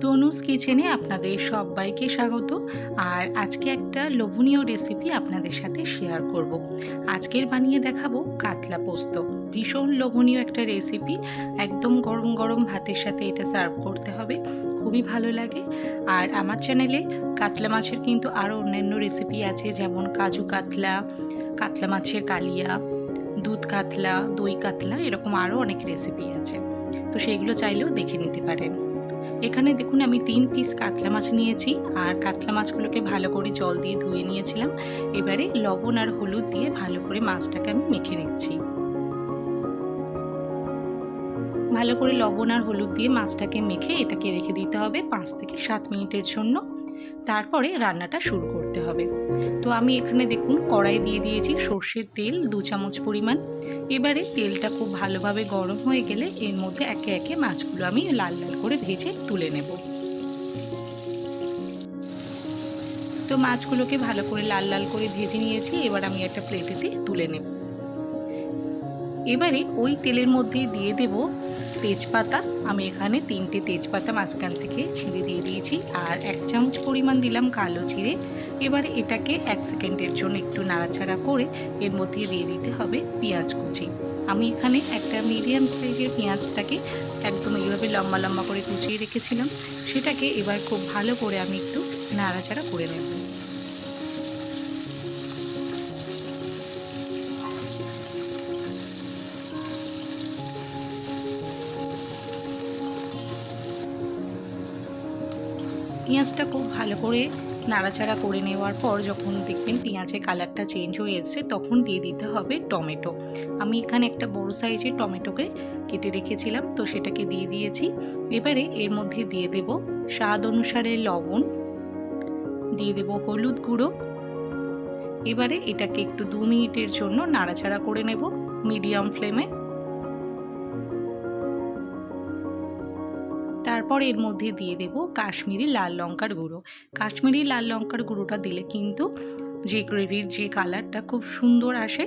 তনুজ কিচেনে আপনাদের সবাইকে স্বাগত। আর আজকে একটা লোভনীয় রেসিপি আপনাদের সাথে শেয়ার করব। আজকের বানিয়ে দেখাবো কাতলা পোস্ত। ভীষণ লোভনীয় একটা রেসিপি একদম গরম গরম ভাতের সাথে এটা সার্ভ করতে হবে। খুবই ভালো লাগে। আর আমার চ্যানেলে কাতলা মাছের কিন্তু আরও অন্যান্য রেসিপি আছে, যেমন কাজু কাতলা কাতলা মাছের কালিয়া, দুধ কাতলা, দই কাতলা, এরকম আরও অনেক রেসিপি আছে। তো সেইগুলো চাইলেও দেখে নিতে পারেন। এখানে দেখুন আমি তিন পিস কাতলা মাছ নিয়েছি, আর কাতলা মাছগুলোকে ভালো করে জল দিয়ে ধুয়ে নিয়েছিলাম। এবারে লবণ আর হলুদ দিয়ে ভালো করে মাছটাকে আমি মেখে নিচ্ছি। ভালো করে লবণ আর হলুদ দিয়ে মাছটাকে মেখে এটাকে রেখে দিতে হবে পাঁচ থেকে সাত মিনিটের জন্য। তারপরে রান্নাটা শুরু করতে হবে। তো আমি এখানে দেখুন কড়াই দিয়ে দিয়েছি সর্ষের তেল, দু চামচ পরিমাণ। এবারে তেলটা খুব ভালোভাবে গরম হয়ে গেলে এর মধ্যে একে একে মাছগুলো আমি লাল লাল করে ভেজে তুলে নেব। তো মাছগুলোকে ভালো করে লাল লাল করে ভেজে নিয়েছি, এবার আমি একটা প্লেটেতে তুলে নেব। এবারে ওই তেলের মধ্যে দিয়ে দেব তেজপাতা। আমি এখানে তিনটে তেজপাতা মাঝখান থেকে ছিঁড়ে দিয়ে দিয়েছি আর এক চামচ পরিমাণ দিলাম কালো চিড়ে এবারে এটাকে এক সেকেন্ডের জন্য একটু নাড়াচাড়া করে এর মধ্যে দিয়ে দিতে হবে পেঁয়াজ কুচি। আমি এখানে একটা মিডিয়াম সাইজের পেঁয়াজটাকে একদম এইভাবে লম্বা লম্বা করে কুচিয়ে রেখেছিলাম। সেটাকে এবার খুব ভালো করে আমি একটু নাড়াচাড়া করে নেব। পেঁয়াজটা খুব ভালো করে নাড়াচাড়া করে নেওয়ার পর যখন দেখবেন পেঁয়াজের কালারটা চেঞ্জ হয়ে এসছে, তখন দিয়ে দিতে হবে টমেটো। আমি এখানে একটা বড় সাইজের টমেটোকে কেটে রেখেছিলাম, তো সেটাকে দিয়ে দিয়েছি। এবারে এর মধ্যে দিয়ে দেব স্বাদ অনুসারে লবণ, দিয়ে দেব হলুদ গুঁড়ো। এবারে এটাকে একটু দু মিনিটের জন্য নাড়াচাড়া করে নেব মিডিয়াম ফ্লেমে তারপর এর মধ্যে দিয়ে দেব কাশ্মীরি লাল লঙ্কার গুঁড়ো। কাশ্মীরি লাল লঙ্কার গুঁড়োটা দিলে কিন্তু যে গ্রেভির যে কালারটা খুব সুন্দর আসে।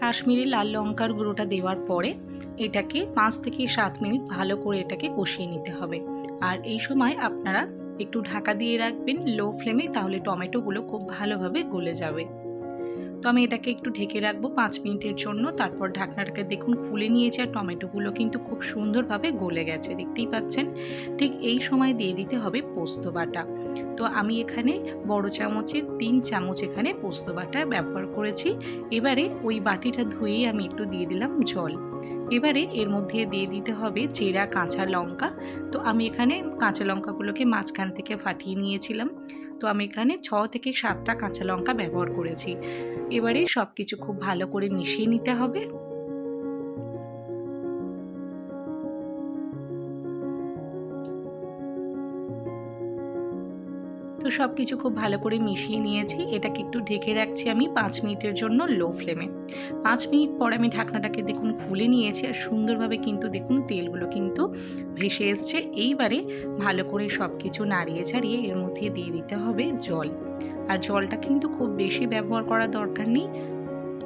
কাশ্মীরি লাল লঙ্কার গুঁড়োটা দেওয়ার পরে এটাকে পাঁচ থেকে সাত মিনিট ভালো করে এটাকে কষিয়ে নিতে হবে। আর এই সময় আপনারা একটু ঢাকা দিয়ে রাখবেন লো ফ্লেমে, তাহলে টমেটোগুলো খুব ভালোভাবে গলে যাবে। তো আমি এটাকে একটু ঢেকে রাখব পাঁচ মিনিটের জন্য। তারপর ঢাকনাটাকে দেখুন খুলে নিয়েছি আর টমেটোগুলো কিন্তু খুব সুন্দরভাবে গলে গেছে, দেখতেই পাচ্ছেন? ঠিক এই সময় দিয়ে দিতে হবে পোস্ত বাটা। তো আমি এখানে বড় চামচের তিন চামচ এখানে পোস্ত বাটা ব্যবহার করেছি। এবারে ওই বাটিটা ধুয়েই আমি একটু দিয়ে দিলাম জল। এবারে এর মধ্যে দিয়ে দিতে হবে চেরা কাঁচা লঙ্কা। তো আমি এখানে কাঁচা লঙ্কাগুলোকে মাঝখান থেকে ফাটিয়ে নিয়েছিলাম। তো আমি এখানে ছ থেকে সাতটা কাঁচা লঙ্কা ব্যবহার করেছি। এবারে সব কিছু খুব ভালো করে মিশিয়ে নিতে হবে। তো সব কিছু খুব ভালো করে মিশিয়ে নিয়েছি। এটাকে একটু ঢেকে রাখছি আমি পাঁচ মিনিটের জন্য লো ফ্লেমে। পাঁচ মিনিট পর আমি ঢাকনাটাকে দেখুন খুলে নিয়েছি আর সুন্দরভাবে কিন্তু দেখুন তেলগুলো কিন্তু ভেসে এসছে। এইবারে ভালো করে সব কিছু নাড়িয়ে ছাড়িয়ে এর মধ্যে দিয়ে দিতে হবে জল। আর জলটা কিন্তু খুব বেশি ব্যবহার করার দরকার নেই।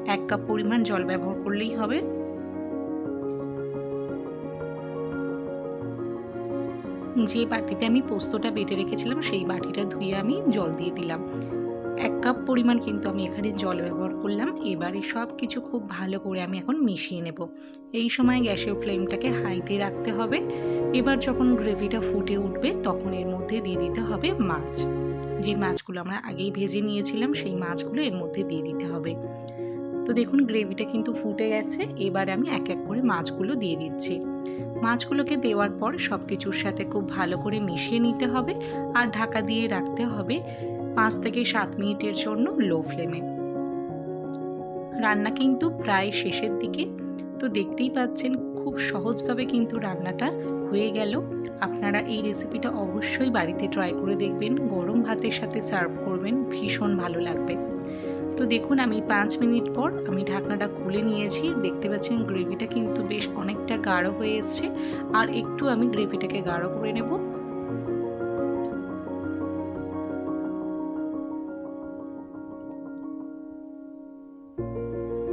এক কাপ পরিমাণ জল ব্যবহার করলেই হবে। যে বাটিতে আমি পোস্তটা বেটে রেখেছিলাম, সেই বাটিটা ধুয়ে আমি জল দিয়ে দিলাম। এক কাপ পরিমাণ কিন্তু আমি এখানে জল ব্যবহার করলাম। এবারে সব কিছু খুব ভালো করে আমি এখন মিশিয়ে নেব। এই সময় গ্যাসের ফ্লেমটাকে হাইতে রাখতে হবে। এবার যখন গ্রেভিটা ফুটে উঠবে, তখন এর মধ্যে দিয়ে দিতে হবে মাছ। যে মাছগুলো আমরা আগেই ভেজে নিয়েছিলাম, সেই মাছগুলো এর মধ্যে দিয়ে দিতে হবে। তো দেখুন, গ্রেভিটা কিন্তু ফুটে গেছে। এবার আমি এক এক করে মাছগুলো দিয়ে দিচ্ছি। মাছগুলোকে দেওয়ার পর সব কিছুর সাথে খুব ভালো করে মিশিয়ে নিতে হবে আর ঢাকা দিয়ে রাখতে হবে পাঁচ থেকে সাত মিনিটের জন্য লো ফ্লেমে। রান্না কিন্তু প্রায় শেষের দিকে। তো দেখতেই পাচ্ছেন খুব সহজভাবে কিন্তু রান্নাটা হয়ে গেল। আপনারা এই রেসিপিটা অবশ্যই বাড়িতে ট্রাই করে দেখবেন। গরম ভাতের সাথে সার্ভ করবেন, ভীষণ ভালো লাগবে। তো দেখুন আমি পাঁচ মিনিট পর আমি ঢাকনাটা খুলে নিয়েছি। দেখতে পাচ্ছেন গ্রেভিটা কিন্তু বেশ অনেকটা গাঢ় হয়ে এসছে। আর একটু আমি গ্রেভিটাকে গাঢ় করে নেব।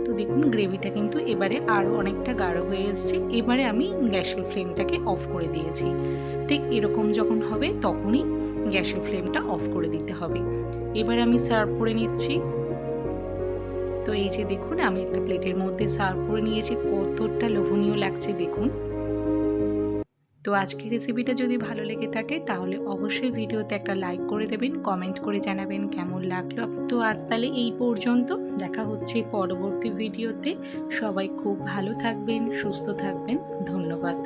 তো দেখুন দেখুন গ্রেভিটা কিন্তু এবারে আরও অনেকটা গাঢ় হয়ে এসছে। এবারে আমি গ্যাসের ফ্লেমটাকে অফ করে দিয়েছি। ঠিক এরকম যখন হবে, তখনই গ্যাসের ফ্লেমটা অফ করে দিতে হবে। এবারে আমি সার্ভ করে নিচ্ছি। তো এই যে দেখুন, আমি একটা প্লেটের মধ্যে সার্ভ করে নিয়েছি। কতটা লোভনীয় লাগছে দেখুন। তো আজকের রেসিপিটা যদি ভালো লেগে থাকে, তাহলে অবশ্যই ভিডিওতে একটা লাইক করে দেবেন কমেন্ট করে জানাবেন কেমন লাগল। তো আজ তাহলে এই পর্যন্ত। দেখা হচ্ছে পরবর্তী ভিডিওতে। সবাই খুব ভালো থাকবেন, সুস্থ থাকবেন। ধন্যবাদ।